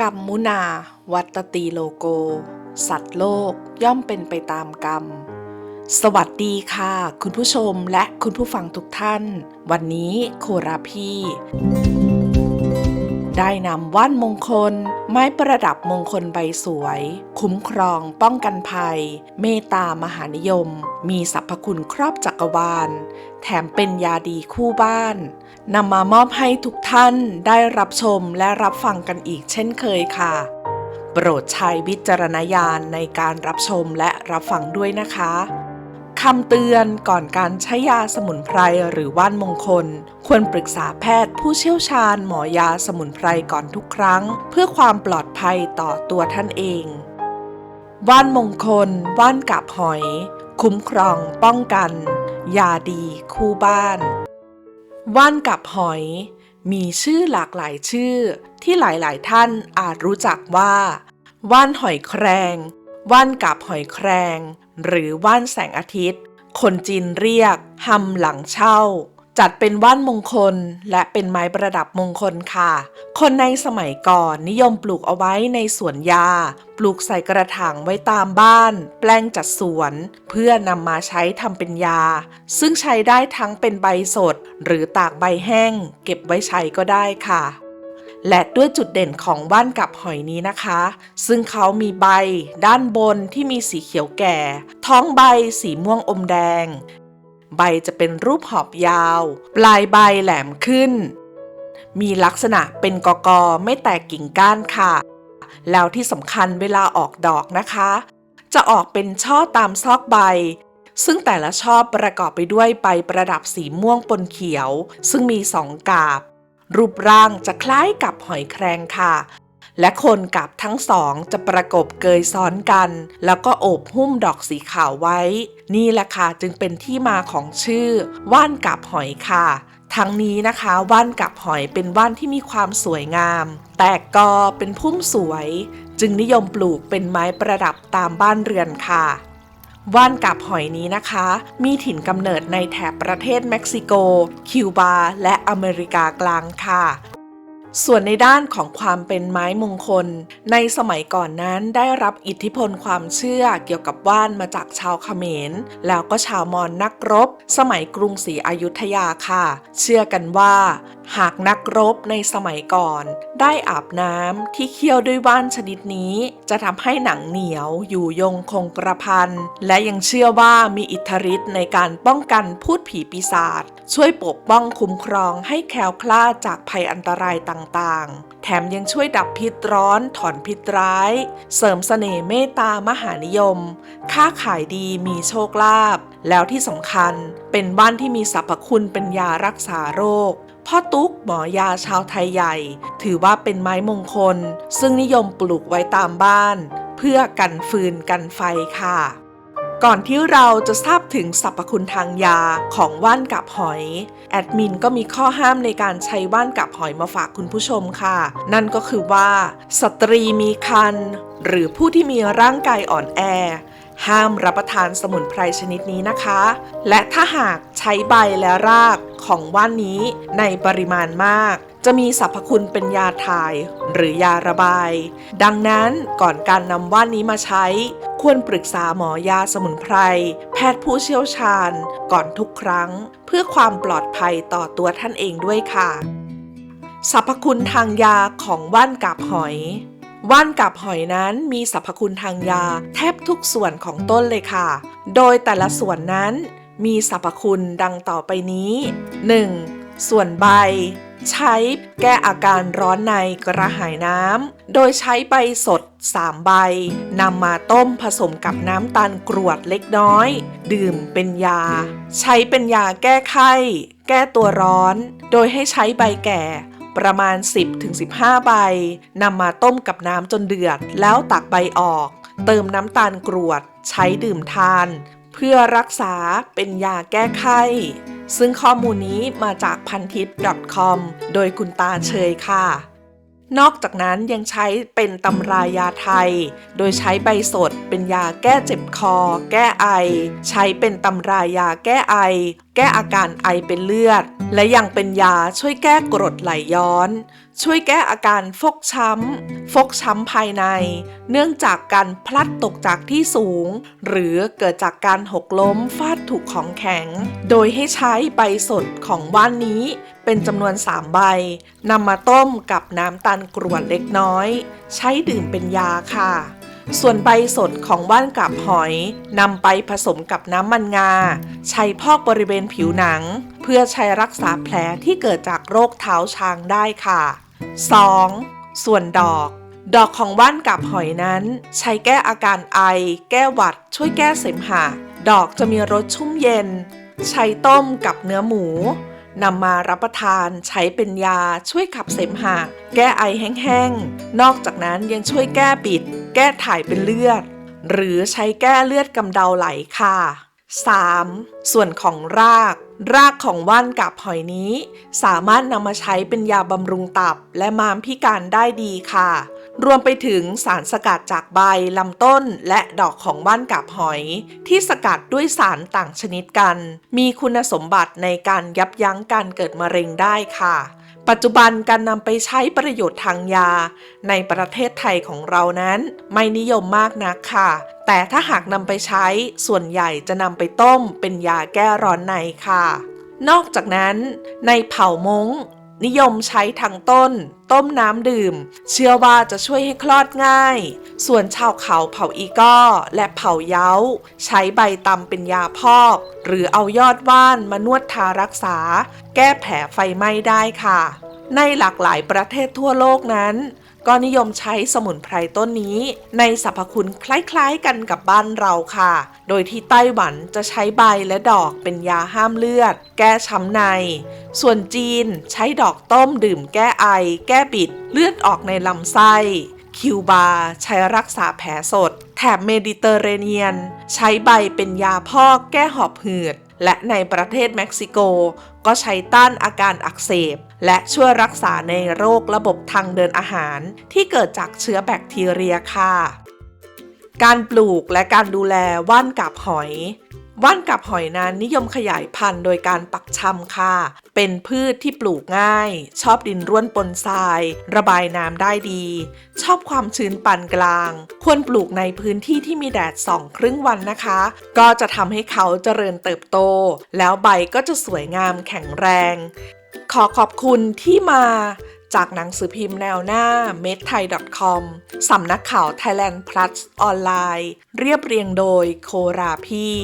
กรรมมุนา วัตตีโลโก สัตว์โลกย่อมเป็นไปตามกรรม สวัสดีค่ะ คุณผู้ชมและคุณผู้ฟังทุกท่าน วันนี้โคราพี่ ได้นำว่านมงคล ไม้ประดับมงคลใบสวย คุ้มครอง ป้องกันภัย เมตตามหานิยม มีสรรพคุณครอบจักรวาล แถมเป็นยาดีคู่บ้านนำมามอบให้ทุกท่านได้รับชมและรับฟังกันอีกเช่นเคยค่ะ โปรดใช้วิจารณญาณในการรับชมและรับฟังด้วยนะคะ คำเตือนก่อนการใช้ยาสมุนไพรหรือว่านมงคล ควรปรึกษาแพทย์ผู้เชี่ยวชาญหมอยาสมุนไพรก่อนทุกครั้ง เพื่อความปลอดภัยต่อตัวท่านเอง ว่านมงคล ว่านกับหอย คุ้มครอง ป้องกัน ยาดีคู่บ้าน ว่านกับหอย มีชื่อหลากหลายชื่อ ที่หลายๆ ท่านอาจรู้จักว่า ว่านหอยแครง ว่านกับหอยแครง หรือว่านแสงอาทิตย์ คนจีนเรียกหำหลังเช่า จัดเป็นว่านมงคลและเป็นไม้ประดับมงคลค่ะ คนในสมัยก่อนนิยมปลูกเอาไว้ในสวนยา ปลูกใส่กระถางไว้ตามบ้าน แปลงจัดสวน เพื่อนำมาใช้ทำเป็นยา ซึ่งใช้ได้ทั้งเป็นใบสด หรือตากใบแห้ง เก็บไว้ใช้ก็ได้ค่ะ และด้วยจุดเด่นของว่านกับหอยนี้นะคะ ซึ่งเขามีใบด้านบนที่มีสีเขียวแก่ ท้องใบสีม่วงอมแดง ใบจะเป็นรูปหอบยาว ปลายใบแหลมขึ้น มีลักษณะเป็นกอกอไม่แตกกิ่งก้านค่ะ แล้วที่สำคัญเวลาออกดอกนะคะ จะออกเป็นช่อตามซอกใบซึ่งแต่ละช่อประกอบไปด้วยใบประดับสีม่วงปนเขียว ซึ่งมีสองกาบ รูปร่างจะคล้ายกับหอยแครงค่ะ และคนกับทั้งสองจะประกบเกยซ้อนกัน แล้วก็โอบหุ้มดอกสีขาวไว้ นี่แหละค่ะจึงเป็นที่มาของชื่อ ว่านกับหอยค่ะทั้งนี้นะคะว่านกับหอยเป็นว่านที่มีความสวยงาม แตกกอเป็นพุ่มสวย จึงนิยมปลูกเป็นไม้ประดับตามบ้านเรือนค่ะ ว่านกับหอยนี้นะคะ มีถิ่นกำเนิดในแถบประเทศเม็กซิโก คิวบา และอเมริกากลางค่ะส่วนในด้านของความเป็นไม้มงคล ในสมัยก่อนนั้นได้รับอิทธิพลความเชื่อเกี่ยวกับว่านมาจากชาวเขมร แล้วก็ชาวมอญนักรบ สมัยกรุงศรีอยุธยาค่ะ เชื่อกันว่า หากนักรบในสมัยก่อน ได้อาบน้ำที่เคี่ยวด้วยว่านชนิดนี้ จะทำให้หนังเหนียวอยู่ยงคงกระพัน และยังเชื่อว่ามีอิทธิฤทธิ์ในการป้องกันพูดผีปีศาจช่วยปกป้องคุ้มครองให้แคล้วคลาดจากภัยอันตรายต่างๆ แถมยังช่วยดับพิษร้อนถอนพิษร้าย เสริมเสน่ห์เมตตามหานิยม ค้าขายดีมีโชคลาภแล้วที่สำคัญเป็นบ้านที่มีสรรพคุณเป็นยารักษาโรค พ่อตุ๊กหมอยาชาวไทยใหญ่ ถือว่าเป็นไม้มงคล ซึ่งนิยมปลูกไว้ตามบ้าน เพื่อกันฟืนกันไฟค่ะ ก่อนที่เราจะทราบถึงสรรพคุณทางยาของว่านกับหอย แอดมินก็มีข้อห้ามในการใช้ว่านกับหอยมาฝากคุณผู้ชมค่ะ นั่นก็คือว่า สตรีมีครรภ์หรือผู้ที่มีร่างกายอ่อนแอ ห้ามรับประทานสมุนไพรชนิดนี้นะคะ และถ้าหากใช้ใบและรากของว่านนี้ในปริมาณมาก จะมีสรรพคุณเป็นยาถ่ายหรือยาระบาย ดังนั้นก่อนการนำว่านนี้มาใช้ ควรปรึกษาหมอยาสมุนไพร แพทย์ผู้เชี่ยวชาญ ก่อนทุกครั้ง เพื่อความปลอดภัยต่อตัวท่านเองด้วยค่ะสรรพคุณทางยาของว่านกาบหอย ว่านกับหอยนั้นมีสรรพคุณทางยาแทบทุกส่วนของต้นเลยค่ะ โดยแต่ละส่วนนั้นมีสรรพคุณดังต่อไปนี้ 1. ส่วนใบ ใช้แก้อาการร้อนในกระหายน้ำ โดยใช้ใบสด 3 ใบนำมาต้มผสมกับน้ำตาลกรวดเล็กน้อย ดื่มเป็นยา ใช้เป็นยาแก้ไข้ แก้ตัวร้อน โดยให้ใช้ใบแก่ ประมาณ 10-15 ใบนำมาต้มกับน้ำจนเดือด แล้วตักใบออก เติมน้ำตาลกรวด ใช้ดื่มทาน เพื่อรักษาเป็นยาแก้ไข้ซึ่งข้อมูลนี้มาจากพันทิป .com โดยคุณตาเชยค่ะ นอกจากนั้นยังใช้เป็นตำรายาไทย โดยใช้ใบสดเป็นยาแก้เจ็บคอ แก้ไอ ใช้เป็นตำรายาแก้ไอ แก้อาการไอเป็นเลือด และยังเป็นยาช่วยแก้กรดไหลย้อน ช่วยแก้อาการฟกช้ำ ฟกช้ำภายใน เนื่องจากการพลัดตกจากที่สูง หรือเกิดจากการหกล้มฟาดถูกของแข็ง โดยให้ใช้ใบสดของว่านนี้เป็นจำนวน 3 ใบนำมาต้มกับน้ำตาลกรวดเล็กน้อย ใช้ดื่มเป็นยาค่ะ ส่วนใบสดของว่านกาบหอยนำไปผสมกับน้ำมันงา ใช้พอกบริเวณผิวหนัง เพื่อใช้รักษาแผลที่เกิดจากโรคเท้าช้างได้ค่ะ 2. ส่วนดอก ดอกของว่านกาบหอยนั้น ใช้แก้อาการไอ แก้หวัด ช่วยแก้เสมหะ ดอกจะมีรสชุ่มเย็น ใช้ต้มกับเนื้อหมูนำมารับประทานใช้เป็นยาช่วยขับเสมหะ แก้ไอแห้งๆ นอกจากนั้นยังช่วยแก้บิด แก้ถ่ายเป็นเลือด หรือใช้แก้เลือดกำเดาไหลค่ะ 3. ส่วนของราก รากของว่านกับหอยนี้ สามารถนำมาใช้เป็นยาบำรุงตับและม้ามพิการได้ดีค่ะ รวมไปถึงสารสกัดจากใบลำต้นและดอกของว่านกับหอย ที่สกัดด้วยสารต่างชนิดกัน มีคุณสมบัติในการยับยั้งการเกิดมะเร็งได้ค่ะ ปัจจุบันการนำไปใช้ประโยชน์ทางยา ในประเทศไทยของเรานั้น ไม่นิยมมากนักค่ะ แต่ถ้าหากนำไปใช้ส่วนใหญ่จะนำไปต้มเป็นยาแก้ร้อนในค่ะ นอกจากนั้น ในเผ่ามง นิยมใช้ทั้งต้น ต้มน้ำดื่ม เชื่อว่าจะช่วยให้คลอดง่าย ส่วนชาวเขาเผ่าอีก้อ และเผ่าเย้า ใช้ใบตำเป็นยาพอก หรือเอายอดว่านมานวดทารักษา แก้แผลไฟไหม้ได้ค่ะ ในหลากหลายประเทศทั่วโลกนั้น ก็นิยมใช้สมุนไพรต้นนี้ ในสรรพคุณคล้ายๆกันกับบ้านเราค่ะ โดยที่ไต้หวันจะใช้ใบและดอกเป็นยาห้ามเลือด แก้ช้ำใน ส่วนจีนใช้ดอกต้มดื่มแก้ไอ แก้บิด เลือดออกในลำไส้คิวบาใช้รักษาแผลสด แถบเมดิเตอร์เรเนียน ใช้ใบเป็นยาพอกแก้หอบหืด และในประเทศเม็กซิโก ก็ใช้ต้านอาการอักเสบ และช่วยรักษาในโรคระบบทางเดินอาหาร ที่เกิดจากเชื้อแบคทีเรียค่ะ การปลูกและการดูแลว่านกับหอย ว่านกับหอยนั้นนิยมขยายพันธุ์โดยการปักชำค่ะ เป็นพืชที่ปลูกง่าย ชอบดินร่วนปนทราย ระบายน้ำได้ดี ชอบความชื้นปานกลาง ควรปลูกในพื้นที่ที่มีแดดสองครึ่งวันนะคะ ก็จะทำให้เขาเจริญเติบโต แล้วใบก็จะสวยงามแข็งแรง ขอขอบคุณที่มาจากหนังสือพิมพ์แนวหน้า m e d t h a i c o m สำนักข่าว Thailand Plus ออนไลน์ เรียบเรียงโดยโคราพี่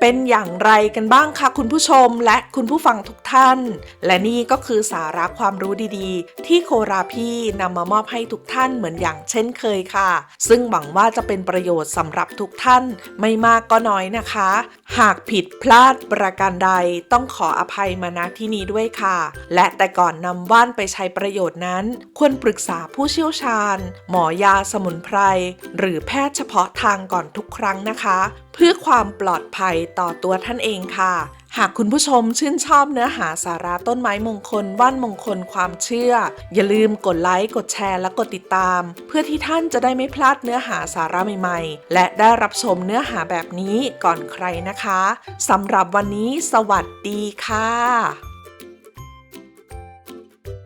เป็นอย่างไรกันบ้างคะคุณผู้ชมและคุณผู้ฟังทุกท่าน และนี่ก็คือสาระความรู้ดีๆ ที่โคราพี่นำมามอบให้ทุกท่านเหมือนอย่างเช่นเคยค่ะ ซึ่งหวังว่าจะเป็นประโยชน์สำหรับทุกท่านไม่มากก็น้อยนะคะ หากผิดพลาดประการใดต้องขออภัยมาณที่นี้ด้วยค่ะ และแต่ก่อนนำว่านไปใช้ประโยชน์นั้น ควรปรึกษาผู้เชี่ยวชาญ หมอยาสมุนไพรหรือแพทย์เฉพาะทางก่อนทุกครั้งนะคะ เพื่อความปลอดภัยต่อตัวท่านเองค่ะ หากคุณผู้ชมชื่นชอบเนื้อหาสาระต้นไม้มงคลว่านมงคลความเชื่อ อย่าลืมกดไลค์กดแชร์และกดติดตาม เพื่อที่ท่านจะได้ไม่พลาดเนื้อหาสาระใหม่ๆ และได้รับชมเนื้อหาแบบนี้ก่อนใครนะคะสำหรับวันนี้สวัสดีค่ะ